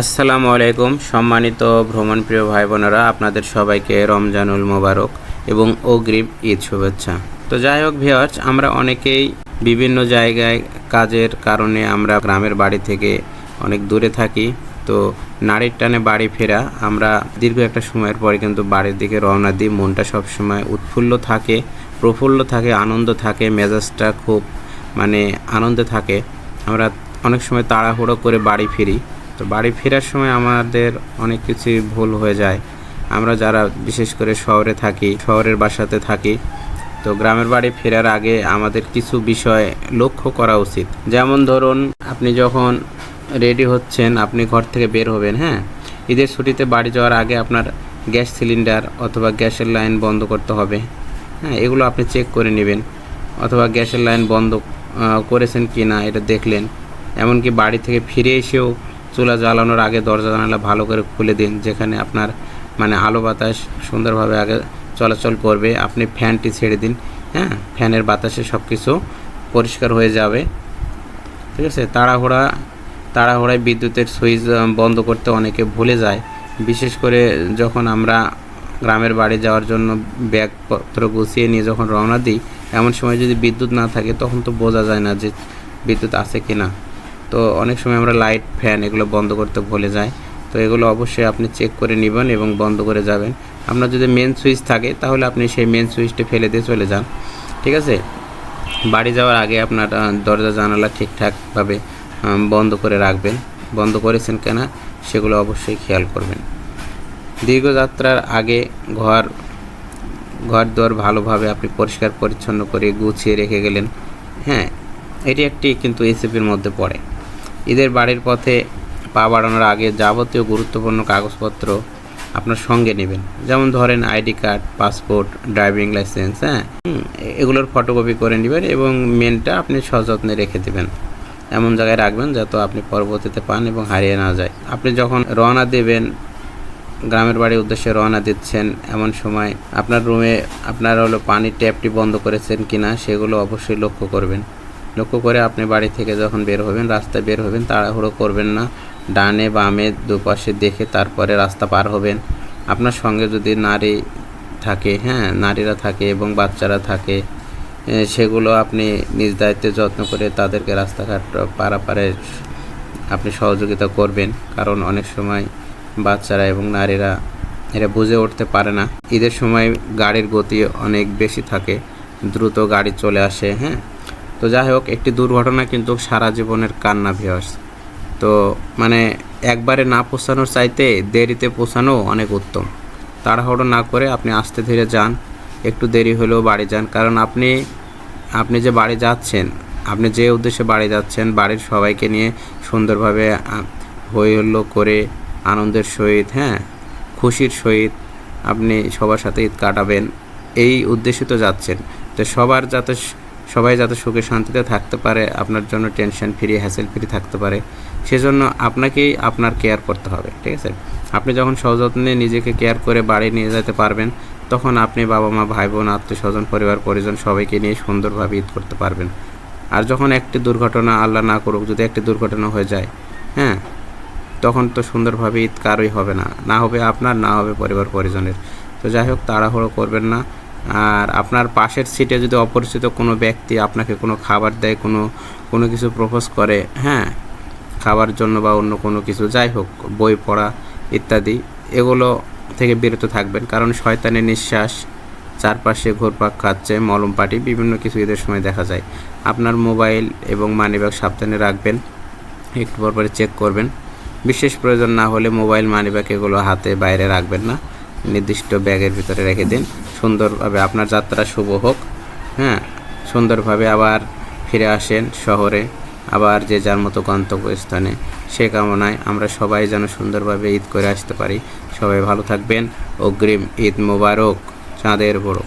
আসসালামু আলাইকুম, সম্মানিত ভ্রমণপ্রিয় ভাই বোনেরা আপনাদের সবাইকে রমজানুল মোবারক এবং অগ্রিম ঈদ শুভেচ্ছা। তো যাই হোক ভিওয়ার্স আমরা অনেকেই বিভিন্ন জায়গায় কাজের কারণে আমরা গ্রামের বাড়ি থেকে অনেক দূরে থাকি। তো নারীর টানে বাড়ি ফেরা, আমরা দীর্ঘ একটা সময়ের পরে কিন্তু বাড়ির দিকে রওনা দিই। মনটা সবসময় উৎফুল্ল থাকে, প্রফুল্ল থাকে, আনন্দ থাকে, মেজাজটা খুব মানে আনন্দে থাকে। আমরা অনেক সময় তাড়াহুড়ো করে বাড়ি ফিরি। তো বাড়ি ফেরার সময় আমাদের অনেক কিছুই ভুল হয়ে যায়। আমরা যারা বিশেষ করে শহরে থাকি, শহরের বাসাতে থাকি, তো গ্রামের বাড়ি ফেরার আগে আমাদের কিছু বিষয় লক্ষ্য করা উচিত। যেমন ধরুন, আপনি যখন রেডি হচ্ছেন, আপনি ঘর থেকে বের হবেন হ্যাঁ? ঈদের ছুটিতে বাড়ি যাওয়ার আগে আপনার গ্যাস সিলিন্ডার অথবা গ্যাসের লাইন বন্ধ করতে হবে হ্যাঁ? এগুলো আপনি চেক করে নেবেন। অথবা গ্যাসের লাইন বন্ধ করেছেন কি না এটা দেখলেন। এমনকি বাড়ি থেকে ফিরে এসেও চুলা জ্বালানোর আগে দরজা জানালা ভালো করে খুলে দিন, যেখানে আপনার মানে আলো বাতাস সুন্দরভাবে আগে চলাচল করবে। আপনি ফ্যানটি ছেড়ে দিন হ্যাঁ? ফ্যানের বাতাসে সব কিছু পরিষ্কার হয়ে যাবে। ঠিক আছে? তাড়াহুড়া, তাড়াহুড়ায় বিদ্যুতের সুইচ বন্ধ করতে অনেকে ভুলে যায়। বিশেষ করে যখন আমরা গ্রামের বাড়ি যাওয়ার জন্য ব্যাগপত্র গুছিয়ে নিয়ে যখন রওনা দিই, এমন সময় যদি বিদ্যুৎ না থাকে, তখন তো বোঝা যায় না যে বিদ্যুৎ আছে কি না তো অনেক সময় আমরা লাইট ফ্যান এগুলো বন্ধ করতে ভুলে যাই। তো এগুলো অবশ্যই আপনি চেক করে নেবেন এবং বন্ধ করে যাবেন। আপনার যদি মেন সুইচ থাকে, তাহলে আপনি সেই মেন সুইচটা ফেলে দিয়ে চলে যান। ঠিক আছে? বাড়ি যাওয়ার আগে আপনার দরজা জানালা ঠিকঠাকভাবে বন্ধ করে রাখবেন। বন্ধ করেছেন কেনা, সেগুলো অবশ্যই খেয়াল করবেন। দীর্ঘযাত্রার আগে ঘর ঘর দুয়ার ভালোভাবে আপনি পরিষ্কার, পরিচ্ছন্ন করে গুছিয়ে রেখে গেলেন। হ্যাঁ এটি একটি কিন্তু এসিপির মধ্যে পড়ে। ঈদের বাড়ির পথে পা বাড়ানোর আগে যাবতীয় গুরুত্বপূর্ণ কাগজপত্র আপনার সঙ্গে নেবেন। যেমন ধরেন ID card, passport, driving licence হ্যাঁ? এগুলোর ফটোকপি করে নেবেন এবং মেনটা আপনি সযত্নে রেখে দেবেন। এমন জায়গায় রাখবেন যাতে আপনি পরবর্তীতে পান এবং হারিয়ে না যায়। আপনি যখন রওনা দেবেন, গ্রামের বাড়ির উদ্দেশ্যে রওনা দিচ্ছেন, এমন সময় আপনার রুমে আপনার হলো পানির ট্যাপটি বন্ধ করেছেন কিনা সেগুলো অবশ্যই লক্ষ্য করবেন। লক্ষ্য করে আপনি বাড়ি থেকে যখন বের হবেন, রাস্তায় বের হবেন, তাড়াহুড়ো করবেন না। ডানে বামে দুপাশে দেখে তারপরে রাস্তা পার হবেন। আপনার সঙ্গে যদি নারী থাকে হ্যাঁ নারীরা থাকে এবং বাচ্চারা থাকে সেগুলো আপনি নিজ দায়িত্বে যত্ন করে তাদেরকে রাস্তাঘাট পারাপারে আপনি সহযোগিতা করবেন। কারণ অনেক সময় বাচ্চারা এবং নারীরা এরা বুঝে উঠতে পারে না। ঈদের সময় গাড়ির গতি অনেক বেশি থাকে। দ্রুত গাড়ি চলে আসে হ্যাঁ। তো যাই হোক, একটি দুর্ঘটনা কিন্তু সারা জীবনের কান্না ভিওস তো মানে একবারে না পৌঁছানোর চাইতে দেরিতে পৌঁছানো অনেক উত্তম। তাড়াহুড়ো না করে আপনি আস্তে ধীরে যান, একটু দেরি হলেও বাড়ি যান। কারণ আপনি আপনি যে বাড়ি যাচ্ছেন, আপনি যে উদ্দেশ্যে বাড়ি যাচ্ছেন, বাড়ির সবাইকে নিয়ে সুন্দরভাবে হই হল্লো করে, আনন্দের সহিত হ্যাঁ খুশির সহিত আপনি সবার সাথে ঈদ কাটাবেন, এই উদ্দেশ্যে তো যাচ্ছেন। তো সবার যাতে সবাই যাতে সুখে শান্তিতে থাকতে পারে, আপনার জন্য টেনশন ফ্রি হ্যাসেল ফ্রি থাকতে পারে, সেজন্য আপনাকেই আপনার কেয়ার করতে হবে, ঠিক আছে? আপনি যখন সযত্নে নিজেকে কেয়ার করে বাড়ি নিয়ে যেতে পারবেন, তখন আপনি বাবা মা, ভাই বোন, আত্মীয় স্বজন, পরিবার, পরিজন সবাইকে নিয়ে সুন্দরভাবে ঈদ করতে পারবেন। আর যখন একটি দুর্ঘটনা আল্লাহ না করুক, যদি একটি দুর্ঘটনা হয়ে যায় হ্যাঁ তখন তো সুন্দরভাবে ঈদ কারোই হবে না না হবে আপনার, না হবে পরিবার পরিজনের তো যাই হোক, তাড়াহুড়ো করবেন না। আর আপনার পাশের সিটে যদি অপরিচিত কোনো ব্যক্তি আপনাকে কোনো খাবার দেয়, কোনো কোনো কিছু প্রপোজ করে হ্যাঁ খাবার জন্য বা অন্য কোনো কিছু, যাই হোক, বই পড়া ইত্যাদি, এগুলো থেকে বিরত থাকবেন। কারণ শয়তানের নিঃশ্বাস, চারপাশে ঘোরপাক খাচ্ছে মলম পাটি বিভিন্ন কিছু ঈদের সময় দেখা যায়। আপনার মোবাইল এবং মানিব্যাগ সাবধানে রাখবেন, একটু পর পরে চেক করবেন। বিশেষ প্রয়োজন না হলে মোবাইল, মানিব্যাগ এগুলো হাতে বাইরে রাখবেন না। নির্দিষ্ট ব্যাগের ভিতরে রেখে দিন। সুন্দরভাবে আপনার যাত্রা শুভ হোক হ্যাঁ? সুন্দরভাবে আবার ফিরে আসেন শহরে, আবার যে যার মতো গন্তব্যস্থানে। সে কামনায় আমরা সবাই যেন সুন্দরভাবে ঈদ করে আসতে পারি। সবাই ভালো থাকবেন। অগ্রিম ঈদ মোবারক। চাঁদের বড়।